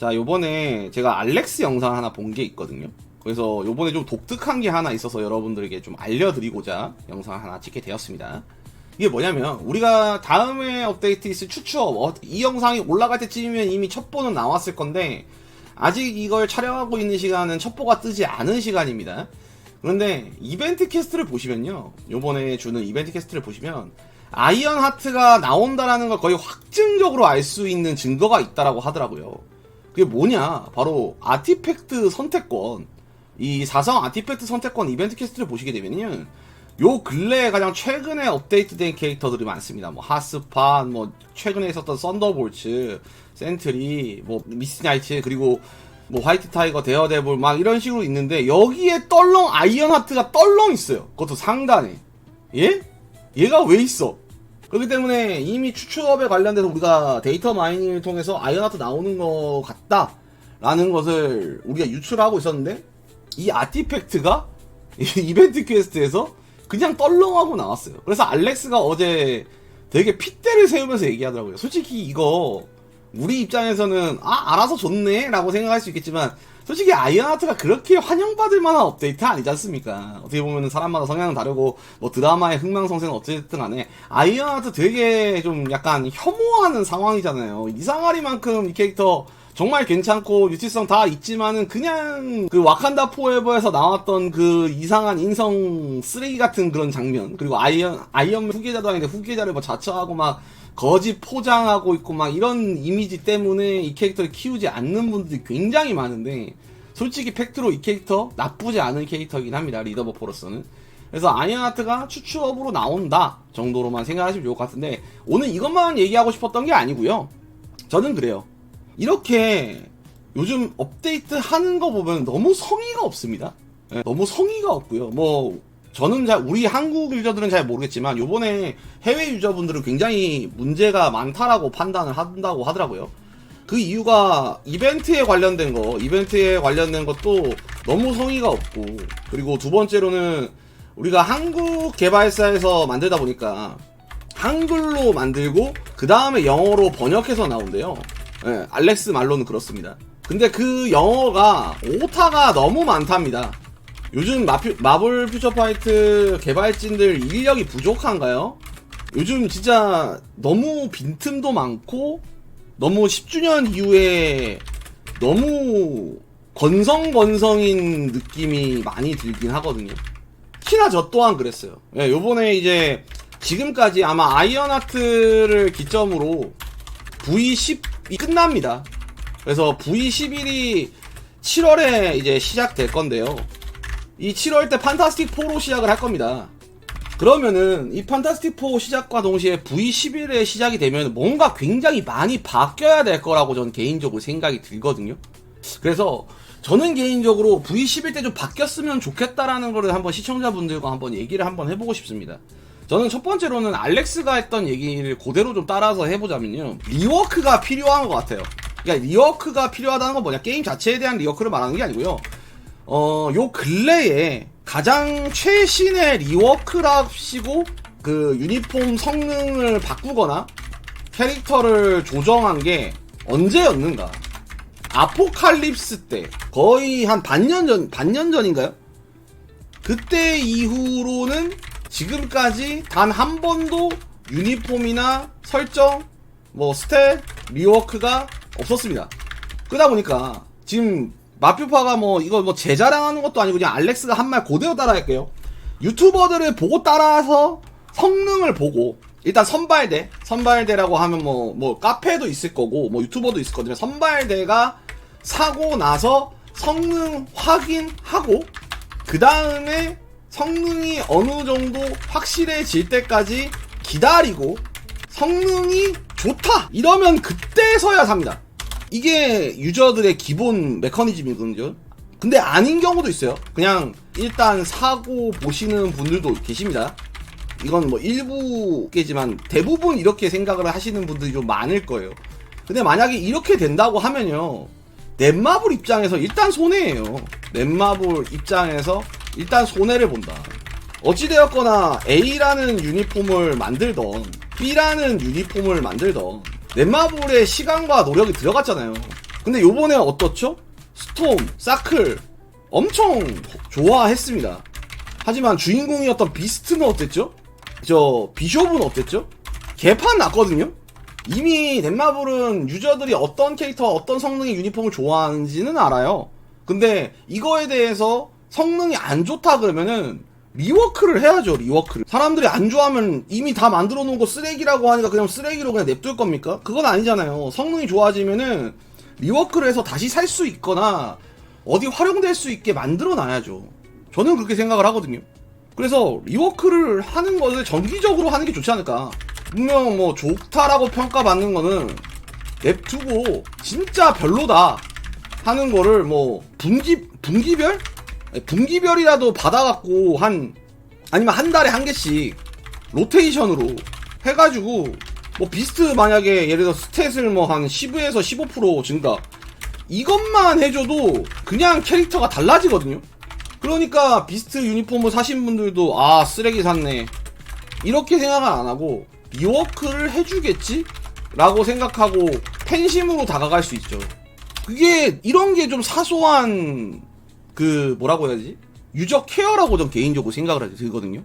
자, 요번에 제가 알렉스 영상 하나 본 게 있거든요. 그래서 요번에 좀 독특한 게 하나 있어서 여러분들에게 좀 알려드리고자 영상 하나 찍게 되었습니다. 이게 뭐냐면, 우리가 다음에 업데이트 있을 추추업, 어, 이 영상이 올라갈 때쯤이면 이미 첩보는 나왔을 건데, 아직 이걸 촬영하고 있는 시간은 첩보가 뜨지 않은 시간입니다. 그런데 이벤트 캐스트를 보시면요. 요번에 주는 이벤트 캐스트를 보시면 아이언 하트가 나온다라는 걸 거의 확증적으로 알 수 있는 증거가 있다라고 하더라고요. 그게 뭐냐? 바로 아티팩트 선택권. 이 사성 아티팩트 선택권 이벤트 캐스트를 보시게 되면요. 요 근래에 가장 최근에 업데이트된 캐릭터들이 많습니다. 뭐 하스판, 뭐 최근에 있었던 썬더볼츠, 센트리, 뭐 미스 나이츠 그리고 뭐 화이트 타이거, 데어데블 막 이런 식으로 있는데 여기에 떨렁 아이언 하트가 떨렁 있어요. 그것도 상단에. 예? 얘가 왜 있어? 그렇기 때문에 이미 추출업에 관련돼서 우리가 데이터 마이닝을 통해서 아이언 하트 나오는 것 같다라는 것을 우리가 유출하고 있었는데 이 아티팩트가 이 이벤트 퀘스트에서 그냥 떨렁하고 나왔어요. 그래서 알렉스가 어제 되게 핏대를 세우면서 얘기하더라고요. 솔직히 이거 우리 입장에서는 아 알아서 좋네 라고 생각할 수 있겠지만 솔직히 아이언하트가 그렇게 환영받을 만한 업데이트 아니지 않습니까? 어떻게 보면 사람마다 성향은 다르고 뭐 드라마의 흥망성쇠는 어쨌든 간에 아이언하트 되게 좀 약간 혐오하는 상황이잖아요. 이상하리만큼 이 캐릭터 정말 괜찮고 유치성 다 있지만은 그냥 그 와칸다 포에버에서 나왔던 그 이상한 인성 쓰레기 같은 그런 장면 그리고 아이언 아이언 후계자도 아닌데 후계자를 뭐 자처하고 막 거짓 포장하고 있고 막 이런 이미지 때문에 이 캐릭터를 키우지 않는 분들이 굉장히 많은데 솔직히 팩트로 이 캐릭터 나쁘지 않은 캐릭터이긴 합니다 리더버퍼로서는. 그래서 아이언하트가 추추업으로 나온다 정도로만 생각하시면 좋을 것 같은데 오늘 이것만 얘기하고 싶었던 게 아니고요. 저는 그래요. 이렇게 요즘 업데이트 하는 거 보면 너무 성의가 없습니다. 예, 너무 성의가 없고요. 뭐 저는 잘 우리 한국 유저들은 잘 모르겠지만 요번에 해외 유저분들은 굉장히 문제가 많다라고 판단을 한다고 하더라고요. 그 이유가 이벤트에 관련된 거, 이벤트에 관련된 것도 너무 성의가 없고 그리고 두 번째로는 우리가 한국 개발사에서 만들다 보니까 한글로 만들고 그 다음에 영어로 번역해서 나온대요. 예, 알렉스 말로는 그렇습니다. 근데 그 영어가 오타가 너무 많답니다. 요즘 마피, 마블 퓨처 파이트 개발진들 인력이 부족한가요? 요즘 진짜 너무 빈틈도 많고 너무 10주년 이후에 너무 건성건성인 느낌이 많이 들긴 하거든요. 특히나 저 또한 그랬어요. 예, 요번에 이제 지금까지 아마 아이언하트를 기점으로 V10이 끝납니다. 그래서 V11이 7월에 이제 시작될 건데요. 이 7월 때 판타스틱 4로 시작을 할 겁니다. 그러면은 이 판타스틱 4 시작과 동시에 V11에 시작이 되면 뭔가 굉장히 많이 바뀌어야 될 거라고 저는 개인적으로 생각이 들거든요. 그래서 저는 개인적으로 V11 때 좀 바뀌었으면 좋겠다라는 거를 한번 시청자분들과 한번 얘기를 한번 해보고 싶습니다. 저는 첫 번째로는 알렉스가 했던 얘기를 그대로 좀 따라서 해보자면요. 리워크가 필요한 것 같아요. 그러니까 리워크가 필요하다는 건 뭐냐? 게임 자체에 대한 리워크를 말하는 게 아니고요. 어, 요 근래에 가장 최신의 리워크랍시고 그 유니폼 성능을 바꾸거나 캐릭터를 조정한 게 언제였는가? 아포칼립스 때 거의 한 반년 전 반년 전인가요? 그때 이후로는 지금까지 단 한 번도 유니폼이나 설정 뭐 스탯 리워크가 없었습니다. 그러다 보니까 지금 마표파가 뭐 이거 뭐 제자랑하는 것도 아니고 그냥 알렉스가 한말 그대로 따라할게요. 유튜버들을 보고 따라서 성능을 보고 일단 선발대 선발대라고 하면 뭐뭐 카페도 있을 거고 뭐 유튜버도 있을 거든요. 선발대가 사고 나서 성능 확인하고 그 다음에 성능이 어느 정도 확실해질 때까지 기다리고 성능이 좋다 이러면 그때서야 삽니다. 이게 유저들의 기본 메커니즘이거든요. 근데 아닌 경우도 있어요. 그냥 일단 사고 보시는 분들도 계십니다. 이건 뭐 일부겠지만 대부분 이렇게 생각을 하시는 분들이 좀 많을 거예요. 근데 만약에 이렇게 된다고 하면요. 넷마블 입장에서 일단 손해예요. 넷마블 입장에서 일단 손해를 본다. 어찌되었거나 A라는 유니폼을 만들던 B라는 유니폼을 만들던 넷마블의 시간과 노력이 들어갔잖아요. 근데 요번에 어떻죠? 스톰, 사클 엄청 좋아했습니다. 하지만 주인공이었던 비스트는 어땠죠? 저 비숍은 어땠죠? 개판 났거든요. 이미 넷마블은 유저들이 어떤 캐릭터, 어떤 성능의 유니폼을 좋아하는지는 알아요. 근데 이거에 대해서 성능이 안 좋다 그러면은 리워크를 해야죠, 리워크를. 사람들이 안 좋아하면 이미 다 만들어 놓은 거 쓰레기라고 하니까 그냥 쓰레기로 그냥 냅둘 겁니까? 그건 아니잖아요. 성능이 좋아지면은 리워크를 해서 다시 살 수 있거나 어디 활용될 수 있게 만들어 놔야죠. 저는 그렇게 생각을 하거든요. 그래서 리워크를 하는 것을 정기적으로 하는 게 좋지 않을까. 분명 뭐 좋다라고 평가받는 거는 냅두고 진짜 별로다 하는 거를 뭐 분기 분기별 네, 분기별이라도 받아갖고 한 아니면 한 달에 한 개씩 로테이션으로 해가지고 뭐 비스트 만약에 예를 들어 스탯을 뭐 한 10에서 15% 증가 이것만 해줘도 그냥 캐릭터가 달라지거든요. 그러니까 비스트 유니폼을 사신 분들도 아 쓰레기 샀네 이렇게 생각을 안 하고 리워크를 해주겠지? 라고 생각하고 팬심으로 다가갈 수 있죠. 그게 이런 게 좀 사소한 그 뭐라고 해야지 유저 케어라고 전 개인적으로 생각을 들거든요.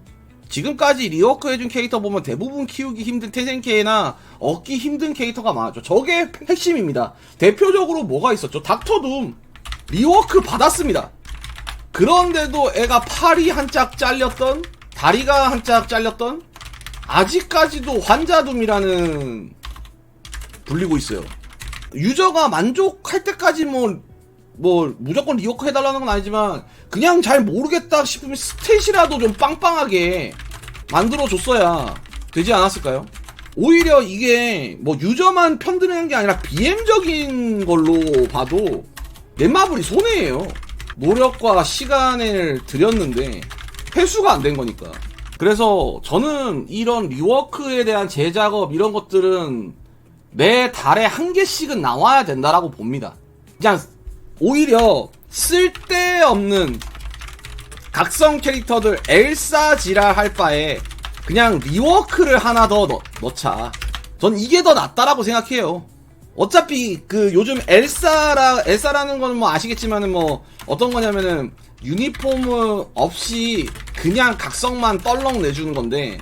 지금까지 리워크 해준 캐릭터 보면 대부분 키우기 힘든 태생캐나 얻기 힘든 캐릭터가 많았죠. 저게 핵심입니다. 대표적으로 뭐가 있었죠? 닥터둠 리워크 받았습니다. 그런데도 애가 팔이 한짝 잘렸던 다리가 한짝 잘렸던 아직까지도 환자둠이라는 불리고 있어요. 유저가 만족할 때까지 뭐, 뭐, 무조건 리워크 해달라는 건 아니지만, 그냥 잘 모르겠다 싶으면 스탯이라도 좀 빵빵하게 만들어줬어야 되지 않았을까요? 오히려 이게 뭐 유저만 편드는 게 아니라 BM적인 걸로 봐도 넷마블이 손해예요. 노력과 시간을 들였는데 회수가 안 된 거니까. 그래서 저는 이런 리워크에 대한 재작업 이런 것들은 매 달에 한 개씩은 나와야 된다라고 봅니다. 그냥 오히려 쓸데없는 각성 캐릭터들 엘사 지랄 할 바에 그냥 리워크를 하나 더 넣, 넣자. 전 이게 더 낫다라고 생각해요. 어차피 그 요즘 엘사라 엘사라는 거는 뭐 아시겠지만은 뭐 어떤 거냐면은 유니폼 없이 그냥 각성만 떨렁 내주는 건데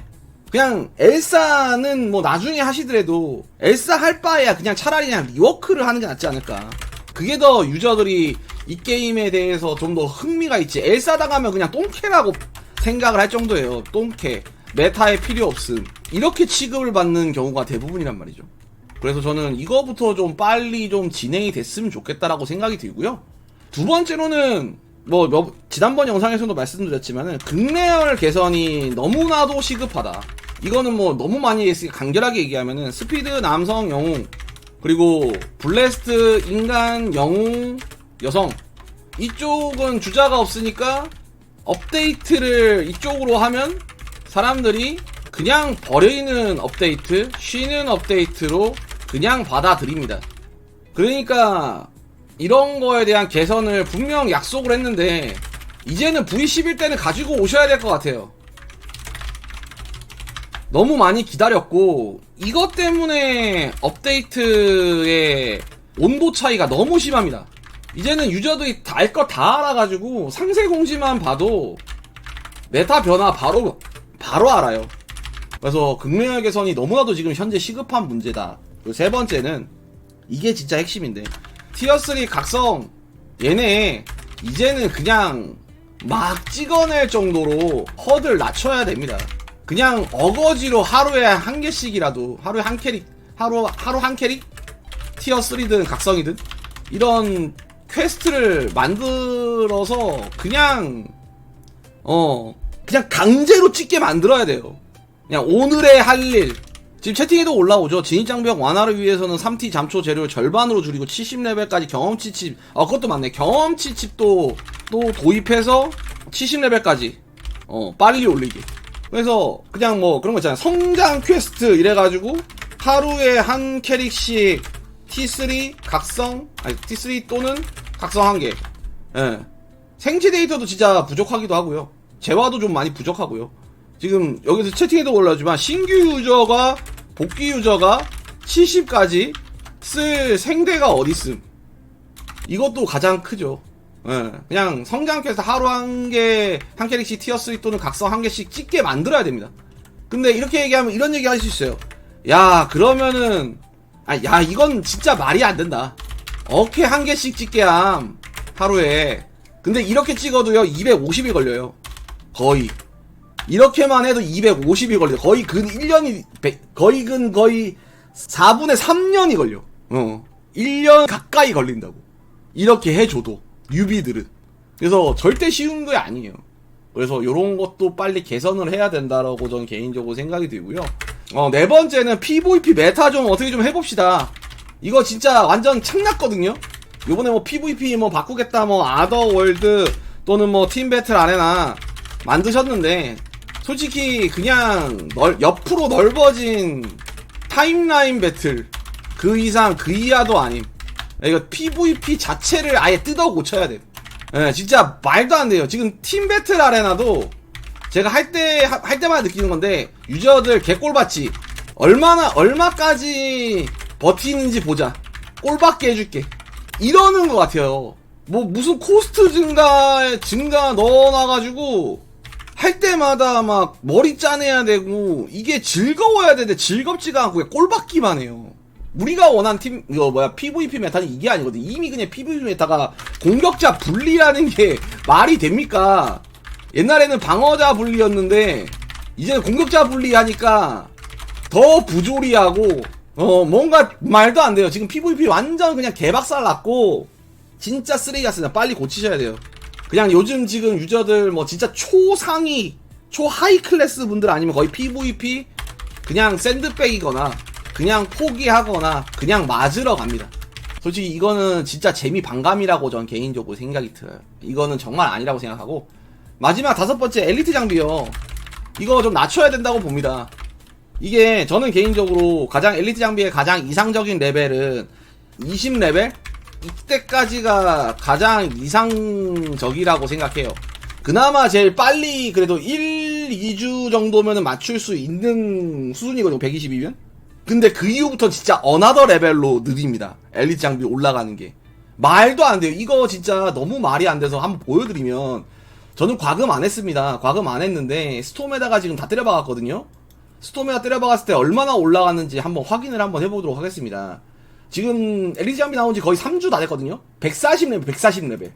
그냥 엘사는 뭐 나중에 하시더라도 엘사 할 바에야 그냥 차라리 그냥 리워크를 하는 게 낫지 않을까. 그게 더 유저들이 이 게임에 대해서 좀 더 흥미가 있지. 엘사 당하면 그냥 똥캐라고 생각을 할 정도예요. 똥캐. 메타에 필요 없음. 이렇게 취급을 받는 경우가 대부분이란 말이죠. 그래서 저는 이거부터 좀 빨리 좀 진행이 됐으면 좋겠다라고 생각이 들고요. 두 번째로는 뭐 몇- 지난번 영상에서도 말씀드렸지만은 극레얼 개선이 너무나도 시급하다. 이거는 뭐 너무 많이 간결하게 얘기하면은 스피드 남성 영웅 그리고 블레스트 인간 영웅 여성 이쪽은 주자가 없으니까 업데이트를 이쪽으로 하면 사람들이 그냥 버리는 업데이트, 쉬는 업데이트로 그냥 받아들입니다. 그러니까 이런 거에 대한 개선을 분명 약속을 했는데 이제는 V11 때는 가지고 오셔야 될 것 같아요. 너무 많이 기다렸고 이것 때문에 업데이트의 온도 차이가 너무 심합니다. 이제는 유저들이 알것다 알아가지고 상세 공지만 봐도 메타 변화 바로 바로 알아요. 그래서 극명의 개선이 너무나도 지금 현재 시급한 문제다. 그리고 세 번째는 이게 진짜 핵심인데 티어 3 각성 얘네 이제는 그냥 막 찍어낼 정도로 허들 낮춰야 됩니다. 그냥 어거지로 하루에 한 개씩이라도 하루에 한 캐릭 하루 하루 한 캐릭 티어 3든 각성이든 이런 퀘스트를 만들어서 그냥 어 그냥 강제로 찍게 만들어야 돼요. 그냥 오늘의 할 일. 지금 채팅에도 올라오죠. 진입장벽 완화를 위해서는 3T 잠초 재료를 절반으로 줄이고 70레벨까지 경험치 칩, 어, 그것도 맞네. 경험치 칩도 또 도입해서 70레벨까지, 어, 빨리 올리기. 그래서 그냥 뭐 그런 거 있잖아요. 성장 퀘스트 이래가지고 하루에 한 캐릭씩 T3 각성, 아니 T3 또는 각성 한 개. 예. 생체 데이터도 진짜 부족하기도 하고요. 재화도 좀 많이 부족하고요. 지금 여기서 채팅에도 올라오지만 신규 유저가 복귀 유저가 70까지 쓸 생대가 어딨음. 이것도 가장 크죠. 예, 그냥 성장캐에서 하루 한 개, 한 캐릭씩 티어 3 또는 각성 한 개씩 찍게 만들어야 됩니다. 근데 이렇게 얘기하면 이런 얘기 할 수 있어요. 야, 그러면은, 아, 야, 이건 진짜 말이 안 된다. 어케 한 개씩 찍게 함, 하루에. 근데 이렇게 찍어도요, 250이 걸려요. 거의. 이렇게만 해도 250이 걸려. 거의 근 1년이, 거의 근 거의 4분의 3년이 걸려. 어. 1년 가까이 걸린다고. 이렇게 해줘도. 유비들은. 그래서 절대 쉬운 게 아니에요. 그래서 요런 것도 빨리 개선을 해야 된다라고 저는 개인적으로 생각이 들고요. 어, 네 번째는 PVP 메타 좀 어떻게 좀 해봅시다. 이거 진짜 완전 창났거든요? 요번에 뭐 PVP 뭐 바꾸겠다, 뭐 아더월드 또는 뭐 팀배틀 아레나 만드셨는데, 솔직히 그냥 넓, 옆으로 넓어진 타임라인 배틀 그 이상 그 이하도 아님. 이거 PVP 자체를 아예 뜯어 고쳐야 돼. 예, 진짜 말도 안 돼요. 지금 팀 배틀 아레나도 제가 할 때, 하- 할 때마다 느끼는 건데, 유저들 개꼴받지. 얼마나, 얼마까지 버티는지 보자. 꼴받게 해줄게. 이러는 것 같아요. 뭐, 무슨 코스트 증가, 증가 넣어놔가지고, 할 때마다 막 머리 짜내야 되고, 이게 즐거워야 되는데 즐겁지가 않고 꼴받기만 해요. 우리가 원한 팀, 이거 뭐야, PVP 메타는 이게 아니거든. 이미 그냥 PVP 메타가 공격자 분리라는 게 말이 됩니까? 옛날에는 방어자 분리였는데, 이제는 공격자 분리하니까 더 부조리하고, 어, 뭔가 말도 안 돼요. 지금 PVP 완전 그냥 개박살 났고, 진짜 쓰레기 같습니다. 빨리 고치셔야 돼요. 그냥 요즘 지금 유저들 뭐 진짜 초상위, 초하이 클래스 분들 아니면 거의 PVP 그냥 샌드백이거나 그냥 포기하거나 그냥 맞으러 갑니다. 솔직히 이거는 진짜 재미 반감이라고 전 개인적으로 생각이 들어요. 이거는 정말 아니라고 생각하고 마지막 다섯 번째 엘리트 장비요. 이거 좀 낮춰야 된다고 봅니다. 이게 저는 개인적으로 가장 엘리트 장비의 가장 이상적인 레벨은 20레벨? 이때까지가 가장 이상적이라고 생각해요. 그나마 제일 빨리 그래도 1, 2주 정도면은 맞출 수 있는 수준이거든요. 120이면. 근데 그 이후부터 진짜 어나더 레벨로 느립니다. 엘리트 장비 올라가는 게. 말도 안 돼요. 이거 진짜 너무 말이 안 돼서 한번 보여드리면 저는 과금 안 했습니다. 과금 안 했는데 스톰에다가 지금 다 때려박았거든요. 스톰에다 때려박았을 때 얼마나 올라갔는지 한번 확인을 한번 해보도록 하겠습니다. 지금 엘리트 장비 나온 지 거의 3주 다 됐거든요. 140레벨, 140레벨.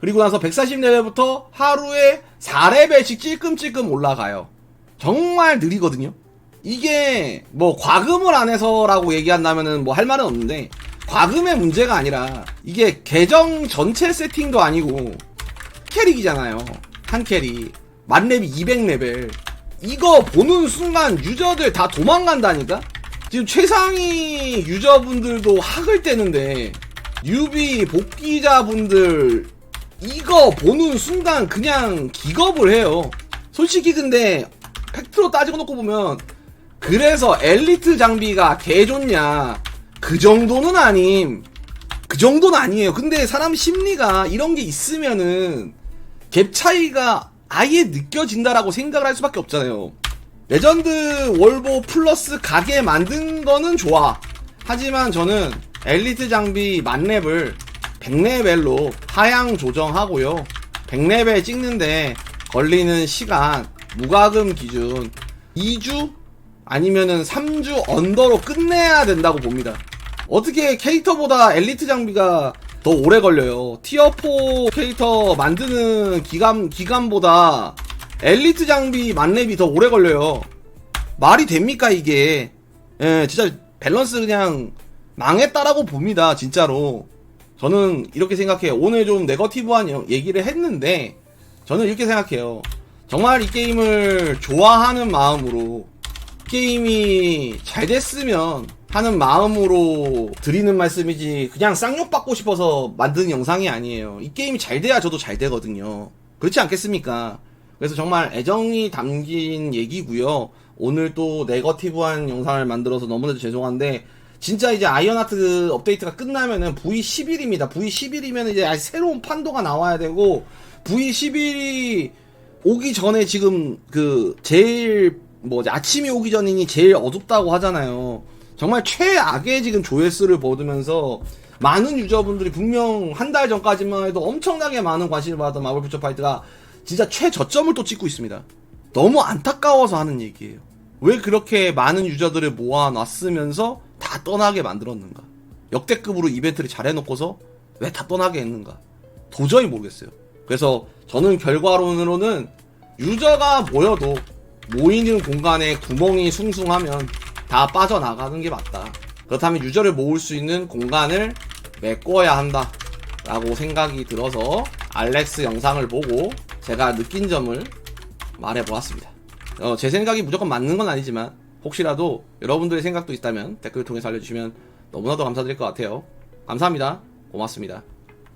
그리고 나서 140레벨부터 하루에 4레벨씩 찔끔찔끔 올라가요. 정말 느리거든요. 이게 뭐 과금을 안 해서라고 얘기한다면은 뭐 할 말은 없는데 과금의 문제가 아니라 이게 계정 전체 세팅도 아니고 캐릭이잖아요. 한 캐릭. 만렙이 200레벨. 이거 보는 순간 유저들 다 도망간다니까? 지금 최상위 유저분들도 학을 떼는데 유비 복귀자분들 이거 보는 순간 그냥 기겁을 해요. 솔직히 근데 팩트로 따지고 놓고 보면 그래서 엘리트 장비가 개 좋냐? 그 정도는 아님. 그 정도는 아니에요. 근데 사람 심리가 이런 게 있으면은 갭 차이가 아예 느껴진다라고 생각을 할 수밖에 없잖아요. 레전드 월보 플러스 가게 만든 거는 좋아. 하지만 저는 엘리트 장비 만렙을 100레벨로 하향 조정하고요. 100레벨 찍는데 걸리는 시간 무과금 기준 2주 아니면은 3주 언더로 끝내야 된다고 봅니다. 어떻게 캐릭터보다 엘리트 장비가 더 오래 걸려요. 티어4 캐릭터 만드는 기간, 기간보다 엘리트 장비 만렙이 더 오래 걸려요. 말이 됩니까, 이게? 예, 진짜 밸런스 그냥 망했다라고 봅니다, 진짜로. 저는 이렇게 생각해요. 오늘 좀 네거티브한 여- 얘기를 했는데, 저는 이렇게 생각해요. 정말 이 게임을 좋아하는 마음으로 게임이 잘 됐으면 하는 마음으로 드리는 말씀이지 그냥 쌍욕 받고 싶어서 만드는 영상이 아니에요. 이 게임이 잘 돼야 저도 잘 되거든요. 그렇지 않겠습니까? 그래서 정말 애정이 담긴 얘기고요. 오늘 또 네거티브한 영상을 만들어서 너무나도 죄송한데 진짜 이제 아이언하트 업데이트가 끝나면은 V11입니다. V11이면 이제 새로운 판도가 나와야 되고 V11이 오기 전에 지금 그 제일 뭐 아침이 오기 전이니 제일 어둡다고 하잖아요. 정말 최악의 지금 조회수를 보면서 많은 유저분들이 분명 한 달 전까지만 해도 엄청나게 많은 관심을 받았던 마블 퓨처 파이트가 진짜 최저점을 또 찍고 있습니다. 너무 안타까워서 하는 얘기예요. 왜 그렇게 많은 유저들을 모아놨으면서 다 떠나게 만들었는가? 역대급으로 이벤트를 잘 해놓고서 왜 다 떠나게 했는가? 도저히 모르겠어요. 그래서 저는 결과론으로는 유저가 모여도 모이는 공간에 구멍이 숭숭하면 다 빠져나가는 게 맞다. 그렇다면 유저를 모을 수 있는 공간을 메꿔야 한다. 라고 생각이 들어서 알렉스 영상을 보고 제가 느낀 점을 말해보았습니다. 어, 제 생각이 무조건 맞는 건 아니지만 혹시라도 여러분들의 생각도 있다면 댓글 통해서 알려주시면 너무나도 감사드릴 것 같아요. 감사합니다. 고맙습니다.